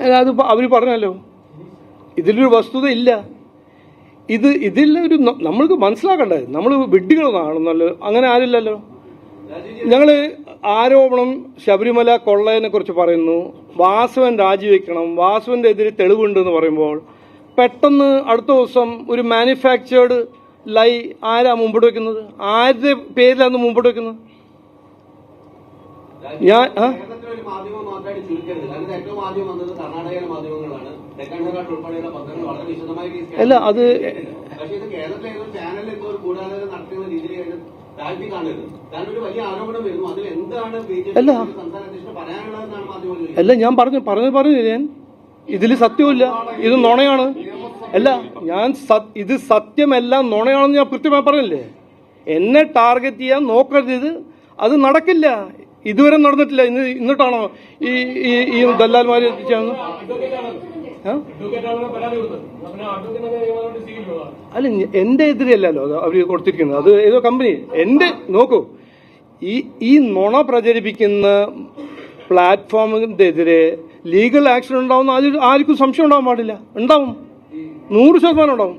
അത് അവർ പറഞ്ഞല്ലോ ഇതിലൊരു വസ്തുത ഇല്ല. ഇത് ന- നമ്മൾക്ക് മനസ്സിലാക്കണ്ടേ നമ്മൾ വിഡ്ഢികളൊന്നാണെന്നല്ലോ അങ്ങനെ ആരില്ലല്ലോ ഞങ്ങൾ ആരോപണം ശബരിമല കൊള്ളയെ കുറിച്ച് പറയുന്നു വാസവൻ രാജിവെക്കണം വാസവന്റെ എതിരെ തെളിവുണ്ടെന്ന് പറയുമ്പോൾ പെട്ടെന്ന് അടുത്ത ദിവസം ഒരു മാനുഫാക്ചേർഡ് ലൈ ആരാ മുമ്പോട്ട് വെക്കുന്നത്? ആരുടെ പേരിലാണ് മുമ്പോട്ട് വെക്കുന്നത്? ഞാൻ അല്ല അത് അല്ല. അല്ല ഞാൻ പറഞ്ഞു പറഞ്ഞു പറഞ്ഞു ഞാൻ. ഇതിൽ സത്യമില്ല ഇത് നുണയാണ്. അല്ല ഞാൻ ഇത് സത്യമല്ല നുണയാണെന്ന് ഞാൻ കൃത്യമായി പറഞ്ഞില്ലേ? എന്നെ ടാർഗറ്റ് ചെയ്യാൻ നോക്കരുത് ഇത്. അത് നടക്കില്ല. ഇതുവരെ നടന്നിട്ടില്ല. ഇന്ന് ഇന്നിട്ടാണോ ഈ ഈ ഈ ദല്ലാൽമാർ എത്തിച്ചാന്ന്? അല്ല എന്റെ എതിരെയല്ലല്ലോ അവർ കൊടുത്തിരിക്കുന്നത്. അത് ഏതോ കമ്പനി. എന്റെ നോക്കൂ. ഈ ഈ നുണ പ്രചരിപ്പിക്കുന്ന പ്ലാറ്റ്ഫോമിന്റെ എതിരെ ലീഗൽ ആക്ഷൻ ഉണ്ടാവുന്ന അതിൽ ആർക്കും സംശയം ഉണ്ടാവാൻ പാടില്ല. ഉണ്ടാവും. നൂറ് ശതമാനം ഉണ്ടാവും.